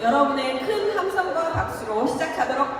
여러분의 큰 함성과 박수로 시작하도록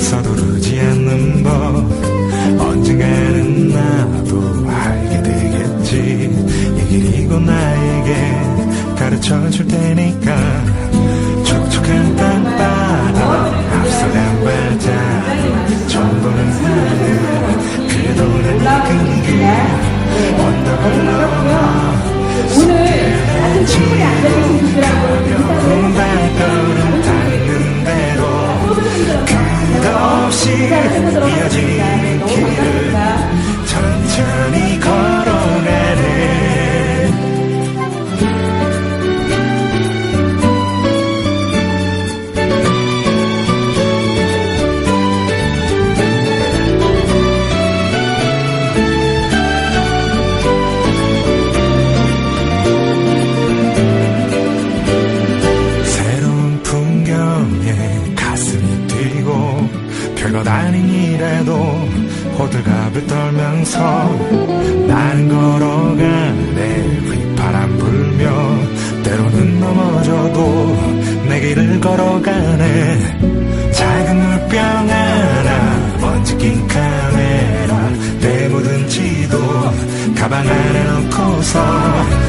서두르 끝없이 이어진 길을 천천히 별것 아닌 일에도 호들갑을 떨면서 나는 걸어가네 휘파람 불며 때로는 넘어져도 내 길을 걸어가네. 작은 물병 하나 먼지 낀 카메라 때 묻은 지도 가방 안에 넣고서